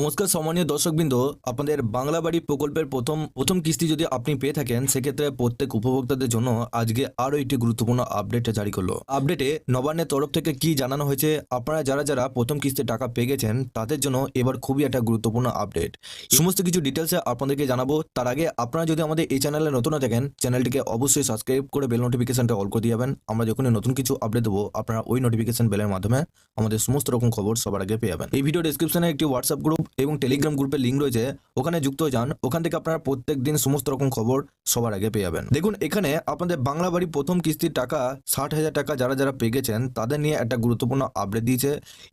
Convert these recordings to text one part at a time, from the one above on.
নমস্কার, সম্মানীয় দর্শকবৃন্দ। আপনাদের বাংলা বাড়ি প্রকল্পের প্রথম প্রথম কিস্তি যদি আপনি পেয়ে থাকেন, সেক্ষেত্রে প্রত্যেক উপভোক্তাদের জন্য আজকে আরও একটি গুরুত্বপূর্ণ আপডেট জারি করল। আপডেটে নবান্নের তরফ থেকে কি জানানো হয়েছে, আপনারা যারা যারা প্রথম কিস্তির টাকা পেয়ে গেছেন, তাদের জন্য এবার খুবই একটা গুরুত্বপূর্ণ আপডেট। সমস্ত কিছু ডিটেলসে আপনাদেরকে জানাব। তার আগে আপনারা যদি আমাদের এই চ্যানেলে নতুন থাকেন, চ্যানেলটিকে অবশ্যই সাবস্ক্রাইব করে বেল নোটিফিকেশনটা অল করে দিয়ে যাবেন। আমরা যখনই নতুন কিছু আপডেট দেবো, আপনারা ওই নোটিফিকেশন বেলের মাধ্যমে আমাদের সমস্ত রকম খবর সবার আগে পেয়ে যাবেন। এই ভিডিও ডিসক্রিপশনে একটি হোয়াটসঅ্যাপ গ্রুপ এবং টেলিগ্রাম গ্রুপের লিঙ্ক রয়েছে, ওখানে যুক্ত যান। ওখান থেকে আপনারা প্রত্যেক দিন সমস্ত রকম খবর সবার আগে পেয়ে যাবেন। দেখুন, এখানে আপনাদের বাংলা বাড়ি প্রথম কিস্তির টাকা ষাট হাজার টাকা যারা যারা পেয়ে গেছেন, তাদের নিয়ে একটা গুরুত্বপূর্ণ আপডেট দিয়েছে।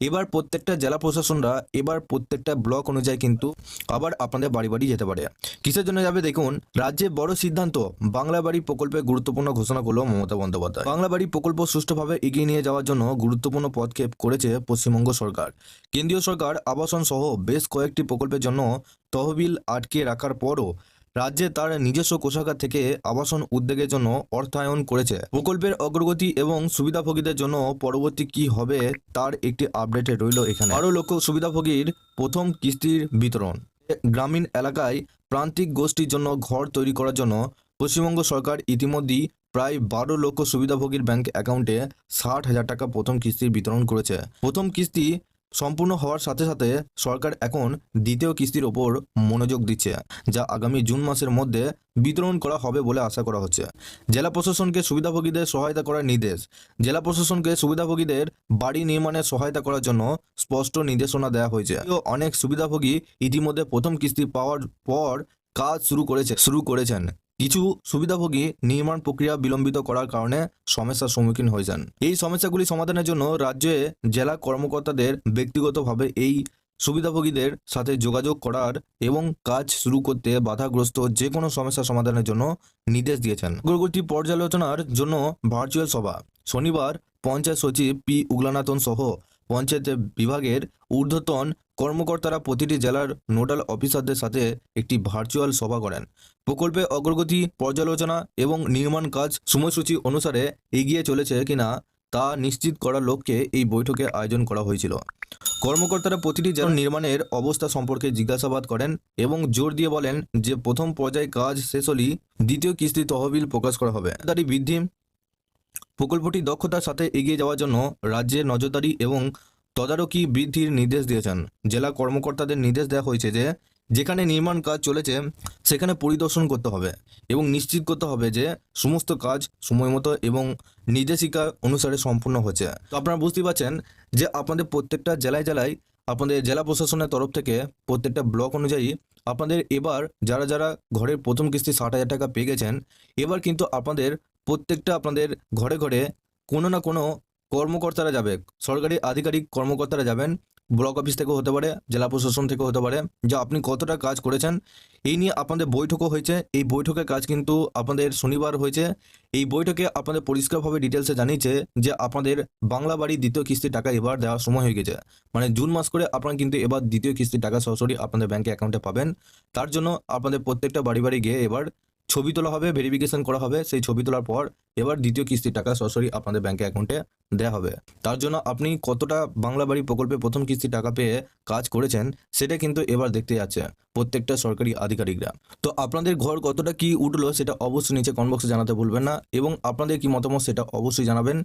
এবার প্রত্যেকটা জেলা প্রশাসনরা এবার প্রত্যেকটা ব্লক অনুযায়ী কিন্তু আবার আপনাদের বাড়ি বাড়ি যেতে পারে। কিসের জন্য যাবে দেখুন রাজ্যে বড় সিদ্ধান্ত, বাংলা বাড়ি প্রকল্পে গুরুত্বপূর্ণ ঘোষণা করল মমতা বন্দ্যোপাধ্যায়। বাংলা বাড়ি প্রকল্প সুষ্ঠুভাবে এগিয়ে নিয়ে যাওয়ার জন্য গুরুত্বপূর্ণ পদক্ষেপ করেছে পশ্চিমবঙ্গ সরকার। কেন্দ্রীয় সরকার, আবাসন সহ বেশ কয়েকটি প্রকল্পের জন্য তহবিল আটকে রাখার পরও রাজ্যে তার নিজস্ব কোষাগার থেকে আবাসন উদ্যোগের জন্য অর্থায়ন করেছে। প্রকল্পের অগ্রগতি এবং সুবিধাভোগীদের জন্য পরবর্তী কি হবে তার একটি আপডেটে রইল এখানে। আরও লক্ষ সুবিধাভোগীর প্রথম কিস্তির বিতরণ। গ্রামীণ এলাকায় প্রান্তিক গোষ্ঠীর জন্য ঘর তৈরি করার জন্য পশ্চিমবঙ্গ সরকার ইতিমধ্যেই প্রায় বারো লক্ষ সুবিধাভোগীর ব্যাংক অ্যাকাউন্টে ষাট হাজার টাকা প্রথম কিস্তির বিতরণ করেছে। প্রথম কিস্তি সম্পূর্ণ হওয়ার সাথে সাথে সরকার এখন দ্বিতীয় কিস্তির ওপর মনোযোগ দিচ্ছে, যা আগামী জুন মাসের মধ্যে বিতরণ করা হবে বলে আশা করা হচ্ছে। জেলা প্রশাসনকে সুবিধাভোগীদের সহায়তা করার নির্দেশ। জেলা প্রশাসনকে সুবিধাভোগীদের বাড়ি নির্মাণে সহায়তা করার জন্য স্পষ্ট নির্দেশনা দেওয়া হয়েছে। অনেক সুবিধাভোগী ইতিমধ্যে প্রথম কিস্তি পাওয়ার পর কাজ শুরু করেছে শুরু করেছেন। কিছু সুবিধাভোগী নির্মাণ প্রক্রিয়া বিলম্বিত করার কারণে সমস্যার সম্মুখীন হয়েছেন এই সমস্যাগুলি সমাধানের জন্য রাজ্যে জেলা কর্মকর্তাদের ব্যক্তিগতভাবে এই সুবিধাভোগীদের সাথে যোগাযোগ করার এবং কাজ শুরু করতে বাধাগ্রস্ত যে কোনো সমস্যা সমাধানের জন্য নির্দেশ দিয়েছেন। অগ্রগতি পর্যালোচনার জন্য ভার্চুয়াল সভা। শনিবার পঞ্চায়েত সচিব পি উগলানাথন সহ পঞ্চায়েত বিভাগের ঊর্ধ্বতন কর্মকর্তারা প্রতিটি জেলার নোডাল অফিসারদের সাথে একটি ভার্চুয়াল সভা করেন। প্রকল্পে অগ্রগতি পর্যালোচনা এবং নির্মাণ কাজ সময়সূচি অনুসারে এগিয়ে চলেছে কিনা তা নিশ্চিত করার লক্ষ্যে এই বৈঠকে আয়োজন করা হয়েছিল। কর্মকর্তারা প্রতিটি জেলা নির্মাণের অবস্থা সম্পর্কে জিজ্ঞাসাবাদ করেন এবং জোর দিয়ে বলেন যে প্রথম পর্যায়ে কাজ শেষ হলেই দ্বিতীয় কিস্তি তহবিল প্রকাশ করা হবে। তারই বৃদ্ধি প্রকল্পটি দক্ষতার সাথে এগিয়ে যাওয়ার জন্য রাজ্যের নজরদারি এবং তদারকি বৃদ্ধির নির্দেশ দিয়েছেন। জেলা কর্মকর্তাদের নির্দেশ দেওয়া হয়েছে যে, যেখানে নির্মাণ কাজ চলেছে, সেখানে পরিদর্শন করতে হবে এবং নিশ্চিত করতে হবে যে, সমস্ত কাজ সময় মতো এবং নির্দেশিকা অনুসারে সম্পূর্ণ হচ্ছে। তো আপনারা বুঝতেই পারছেন যে, আপনাদের প্রত্যেকটা জেলায় জেলায় আপনাদের জেলা প্রশাসনের তরফ থেকে প্রত্যেকটা ব্লক অনুযায়ী আপনাদের এবার যারা যারা ঘরের প্রথম কিস্তি ষাট হাজার টাকা পেয়ে গেছেন, এবার কিন্তু আপনাদের প্রত্যেকটা আপনাদের ঘরে ঘরে কোনো না কোনো কর্মকর্তারা যাবে। সরকারি আধিকারিক কর্মকর্তারা যাবেন। ব্লক অফিস থেকেও হতে পারে, জেলা প্রশাসন থেকেও হতে পারে। যে আপনি কতটা কাজ করেছেন, এই নিয়ে আপনাদের বৈঠকও হয়েছে। এই বৈঠকের কাজ কিন্তু আপনাদের শনিবার হয়েছে। এই বৈঠকে আপনাদের পরিষ্কারভাবে ডিটেলসে জানিয়েছে যে আপনাদের বাংলা বাড়ি দ্বিতীয় কিস্তির টাকা এবার দেওয়ার সময় হয়ে গেছে। মানে জুন মাস করে আপনারা কিন্তু এবার দ্বিতীয় কিস্তির টাকা সরাসরি আপনাদের ব্যাংকে অ্যাকাউন্টে পাবেন। তার জন্য আপনাদের প্রত্যেকটা বাড়ি বাড়ি গিয়ে এবার ছবি তোলা হবে ভেরিফিকেশন করা হবে, সেই ছবি তোলার পর এবার দ্বিতীয় কিস্তির টাকা সরাসরি আপনাদের ব্যাঙ্কে অ্যাকাউন্টে দেওয়া হবে। তার জন্য আপনি কতটা বাংলা বাড়ি প্রকল্পে প্রথম কিস্তির টাকা পেয়ে কাজ করেছেন, সেটা কিন্তু এবার দেখতে যাচ্ছে প্রত্যেকটা সরকারি আধিকারিকরা। তো আপনাদের ঘর কতটা কি উঠল, সেটা অবশ্যই নিচে কমেন্ট জানাতে ভুলবেন না এবং আপনাদের কি মতামত, সেটা অবশ্যই জানাবেন।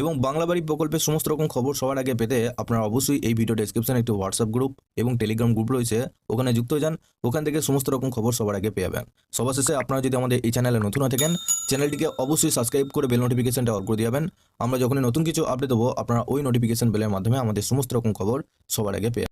এবং বাংলা বাড়ি প্রকল্পের সমস্ত রকম খবর সবার আগে পেতে আপনারা অবশ্যই এই ভিডিও ডেসক্রিপশনে একটি হোয়াটসঅ্যাপ গ্রুপ এবং টেলিগ্রাম গ্রুপ রয়েছে, ওখানে যুক্ত হয়ে যান। ওখান থেকে সমস্ত রকম খবর সবার আগে পেয়ে যাবেন। সবার শেষে আপনারা যদি আমাদের এই চ্যানেলে নতুন হয়ে থাকেন চ্যানেলটিকে অবশ্যই সাবস্ক্রাইব করে বেল নোটিফিকেশনটা অল করে দিবেন আমরা যখনই নতুন কিছু আপডেট দেবো, আপনারা ওই নোটিফিকেশন বেলের মাধ্যমে আমাদের সমস্ত রকম খবর সবার আগে পেয়ে